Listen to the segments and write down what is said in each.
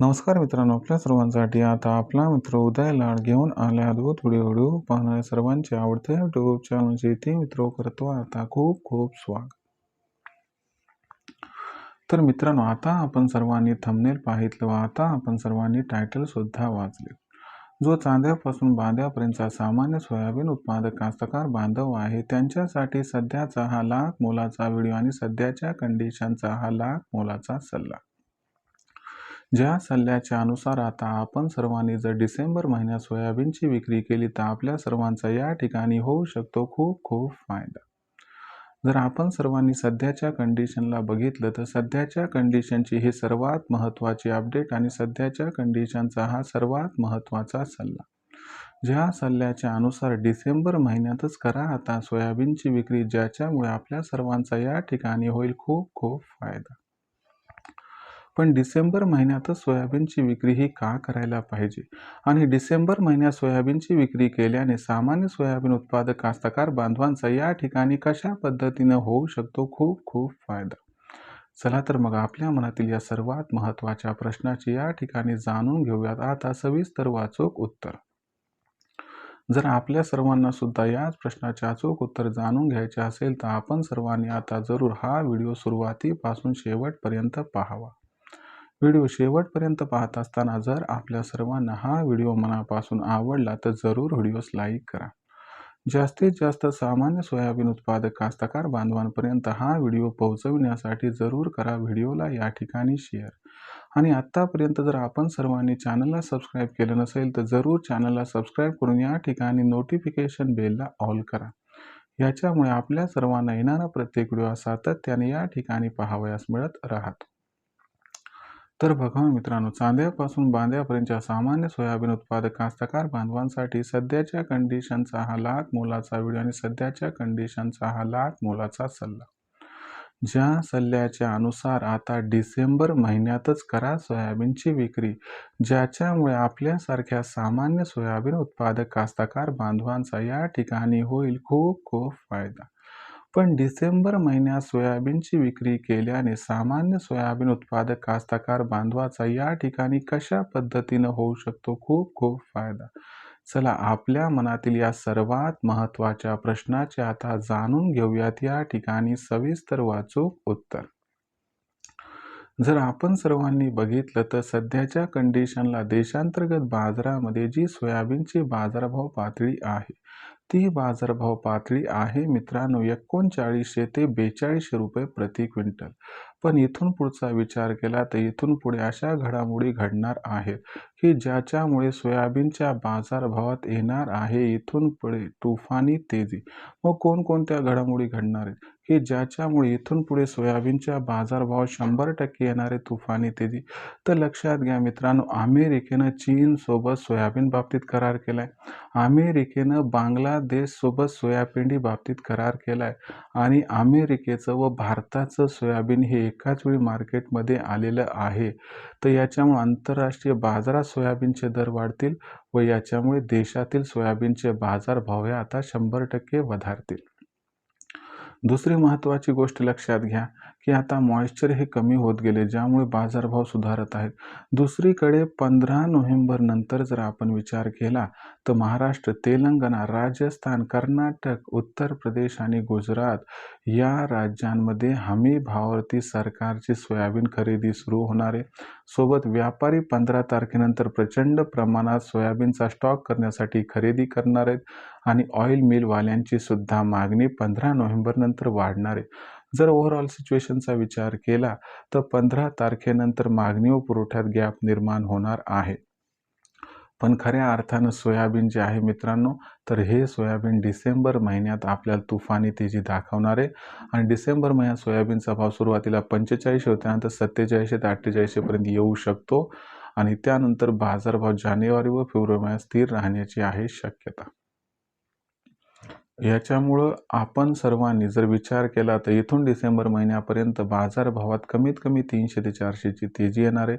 नमस्कार मित्रांनो आपल्या सर्वांसाठी आता आपला मित्र उदय लाड घेऊन आल्या अद्भुत व्हिडिओ पाहणाऱ्या सर्वांचे आवडते युट्यूब चॅनलचे ते मित्र करतो आता खूप खूप स्वागत. तर मित्रांनो आता आपण सर्वांनी थंबनेल पाहितलं व आता आपण सर्वांनी टायटलसुद्धा वाचले. जो चांद्यापासून बांद्यापर्यंतचा सामान्य सोयाबीन उत्पादक कास्तकार बांधव आहे त्यांच्यासाठी सध्याचा हा लाख मोलाचा व्हिडिओ आणि सध्याच्या कंडिशनचा हा लाख मोलाचा सल्ला. ज्या सल्ल्याच्या अनुसार आता आपण सर्वांनी जर डिसेंबर महिन्यात सोयाबीनची विक्री केली तर आपल्या सर्वांचा या ठिकाणी होऊ शकतो खूप खूप फायदा. जर आपण सर्वांनी सध्याच्या कंडिशनला बघितलं तर सध्याच्या कंडिशनची ही सर्वात महत्त्वाची अपडेट आणि सध्याच्या कंडिशनचा हा सर्वात महत्त्वाचा सल्ला. ज्या सल्ल्याच्या अनुसार डिसेंबर महिन्यातच करा आता सोयाबीनची विक्री ज्याच्यामुळे आपल्या सर्वांचा या ठिकाणी होईल खूप खूप फायदा. पण डिसेंबर महिन्यातच सोयाबीनची विक्री ही का करायला पाहिजे? आणि डिसेंबर महिन्यात सोयाबीनची विक्री केल्याने सामान्य सोयाबीन उत्पादक कास्तकार बांधवांचा या ठिकाणी कशा पद्धतीनं होऊ शकतो? खूप खूप फायदा. चला तर मग आपल्या मनातील या सर्वात महत्त्वाच्या प्रश्नाची या ठिकाणी जाणून घेऊयात. आता सविस्तर वाचूक उत्तर. जर आपल्या सर्वांना सुद्धा याच प्रश्नाचे अचूक उत्तर जाणून घ्यायचे असेल तर आपण सर्वांनी आता जरूर हा व्हिडिओ सुरुवातीपासून शेवटपर्यंत पाहावा. व्हिडिओ शेवटपर्यंत पाहत असताना जर आपल्या सर्वांना हा व्हिडिओ मनापासून आवडला तर जरूर व्हिडिओस लाईक करा. जास्तीत जास्त सामान्य सोयाबीन उत्पादक कास्तकार बांधवांपर्यंत हा व्हिडिओ पोहोचविण्यासाठी जरूर करा व्हिडिओला या ठिकाणी शेअर. आणि आत्तापर्यंत जर आपण सर्वांनी चॅनलला सबस्क्राईब केलं नसेल तर जरूर चॅनलला सबस्क्राईब करून या ठिकाणी नोटिफिकेशन बेलला ऑल करा. याच्यामुळे आपल्या सर्वांना येणारा प्रत्येक व्हिडिओ सातत्याने या ठिकाणी पाहावयास मिळत राहतो. तर बघा मित्रांनो चांद्यापासून बांध्यापर्यंतच्या सामान्य सोयाबीन उत्पादक कास्तकार बांधवांसाठी सध्याच्या कंडिशनचा हा लाख मोलाचा व्हिडिओ आणि सध्याच्या कंडिशनचा हा लाख मोलाचा सल्ला. ज्या सल्ल्याच्या अनुसार आता डिसेंबर महिन्यातच करा सोयाबीनची विक्री ज्याच्यामुळे आपल्यासारख्या सामान्य सोयाबीन उत्पादक कास्तकार बांधवांचा या ठिकाणी होईल खूप खूप फायदा. पण डिसेंबर महिन्यात सोयाबीनची विक्री केल्याने सामान्य सोयाबीन उत्पादक कास्तकार बांधवाचा या ठिकाणी कशा पद्धतीनं होऊ शकतो खूप खूप फायदा. चला आपल्या मनातील या सर्वात महत्त्वाच्या प्रश्नाचे आता जाणून घेऊयात. या ठिकाणी सविस्तर वाचूक उत्तर. जर आपण सर्वांनी बघितलं तर सध्याच्या कंडिशनला देशांतर्गत बाजारामध्ये जी सोयाबीनची बाजारभाव पातळी आहे ती बाजारभाव पातळी आहे मित्रांनो. एकोणचाळीसशे ते बेचाळीसशे रुपये प्रति क्विंटल. पण इथून पुढचा विचार केला तर इथून पुढे अशा घडामोडी घडणार आहेत की ज्याच्यामुळे सोयाबीनच्या बाजारभावात येणार आहे इथून पुढे तुफानी तेजी. मग कोणकोणत्या घडामोडी घडणार आहेत? की ज्याच्यामुळे इथून पुढे सोयाबीनच्या बाजारभाव शंभर टक्के येणारे तुफानी तेजी तर लक्षात घ्या मित्रांनो अमेरिकेनं चीनसोबत सोयाबीन बाबतीत करार केला आहे अमेरिकेनं बांगलादेशसोबत सोयाबीन बाबतीत करार केला आहे आणि अमेरिकेचं व भारताचं सोयाबीन हे एकाच वेळी मार्केटमध्ये आलेलं आहे. तर याच्यामुळे आंतरराष्ट्रीय बाजारात सोयाबीनचे दर वाढतील व याच्यामुळे देशातील सोयाबीनचे बाजारभाव हे आता शंभर टक्के वधारतील. दुसरी महत्त्वाची गोष्ट लक्षात घ्या की आता मॉइश्चर हे कमी होत गेले ज्यामुळे बाजारभाव सुधारत आहेत. दुसरीकडे पंधरा नोव्हेंबर नंतर जर आपण विचार केला तर महाराष्ट्र तेलंगणा राजस्थान कर्नाटक उत्तर प्रदेश आणि गुजरात या राज्यांमध्ये हमी भावावरती सरकारची सोयाबीन खरेदी सुरू होणार आहे. सोबत व्यापारी पंधरा तारखेनंतर प्रचंड प्रमाणात सोयाबीनचा स्टॉक करण्यासाठी खरेदी करणार आहेत. आणि ऑइल मिलवाल्यांची सुद्धा मागणी पंधरा नोव्हेंबरनंतर वाढणार आहे. जर ओव्हरऑल सिच्युएशनचा विचार केला तर पंधरा तारखेनंतर मागणी व पुरवठ्यात गॅप निर्माण होणार आहे. पण खऱ्या अर्थानं सोयाबीन जे आहे मित्रांनो तर हे सोयाबीन डिसेंबर महिन्यात आपल्याला तुफानी तेजी दाखवणार आहे. आणि डिसेंबर महिन्यात सोयाबीनचा भाव सुरुवातीला पंचेचाळीसशे होता नंतर सत्तेचाळीसशे ते अठ्ठेचाळीसशेपर्यंत येऊ शकतो. आणि त्यानंतर बाजारभाव जानेवारी व फेब्रुवारी महिन्यात स्थिर राहण्याची आहे शक्यता. याच्यामुळं आपण सर्वांनी जर विचार केला तर इथून डिसेंबर महिन्यापर्यंत बाजारभावात कमीत कमी तीनशे ते चारशेची तेजी येणार आहे.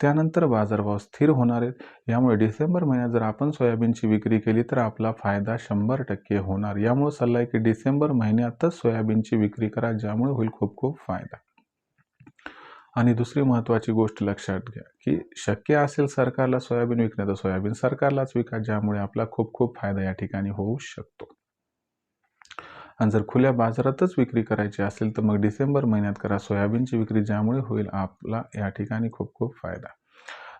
त्यानंतर बाजारभाव स्थिर होणार आहेत. यामुळे डिसेंबर महिन्यात जर आपण सोयाबीनची विक्री केली तर आपला फायदा शंभर टक्के होणार. यामुळे सल्ला आहे की डिसेंबर महिन्यातच सोयाबीनची विक्री करा ज्यामुळे होईल खूप खूप फायदा. आणि दुसरी महत्त्वाची गोष्ट लक्षात घ्या की शक्य असेल सरकारला सोयाबीन विकणं तर सोयाबीन सरकारलाच विका ज्यामुळे आपला खूप खूप फायदा या ठिकाणी होऊ शकतो. आणि जर खुल्या बाजारातच विक्री करायची असेल तर मग डिसेंबर महिन्यात करा सोयाबीनची विक्री ज्यामुळे होईल आपला या ठिकाणी खूप खूप फायदा.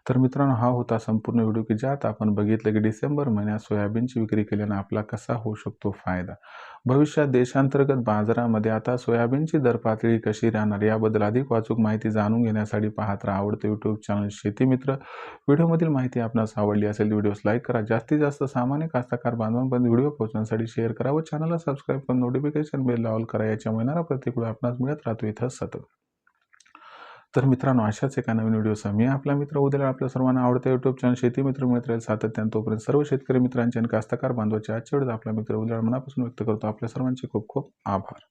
तर मित्रांनो हा होता संपूर्ण व्हिडिओ की ज्यात आपण बघितलं की डिसेंबर महिन्यात सोयाबीनची विक्री केल्यानं आपला कसा होऊ शकतो फायदा? भविष्यात देशांतर्गत बाजारामध्ये आता सोयाबीनची दर पातळी कशी राहणार याबद्दल अधिक वाचूक माहिती जाणून घेण्यासाठी पाहत राहा आवडतं यूट्यूब चॅनल शेतीमित्र व्हिडिओमधील माहिती आपणास आवडली असेल व्हिडिओस लाईक करा. जास्तीत जास्त सामान्य कास्तकार बांधवांपर्यंत व्हिडिओ पोहोचण्यासाठी शेअर करा व चॅनलला सबस्क्राईब करून नोटिफिकेशन बेल ऑल करा. याच्यामुळे येणारा प्रत्येक आपणास मिळत राहतो. इथं सतत तर मित्रांनो अशाच एका नवीन व्हिडिओसह मी आपला मित्र उद्याला आपल्या सर्वांना आवडता युट्यूब चॅनल शेती मित्र मिळत राहील सातत्यानं. तोपर्यंत सर्व शेतकरी मित्रांचे आणि कास्तकार बांधवाचे आजच्या वेळेस आपला मित्र उद्याला मनापासून व्यक्त करतो. आपल्या सर्वांचे खूप खूप आभार.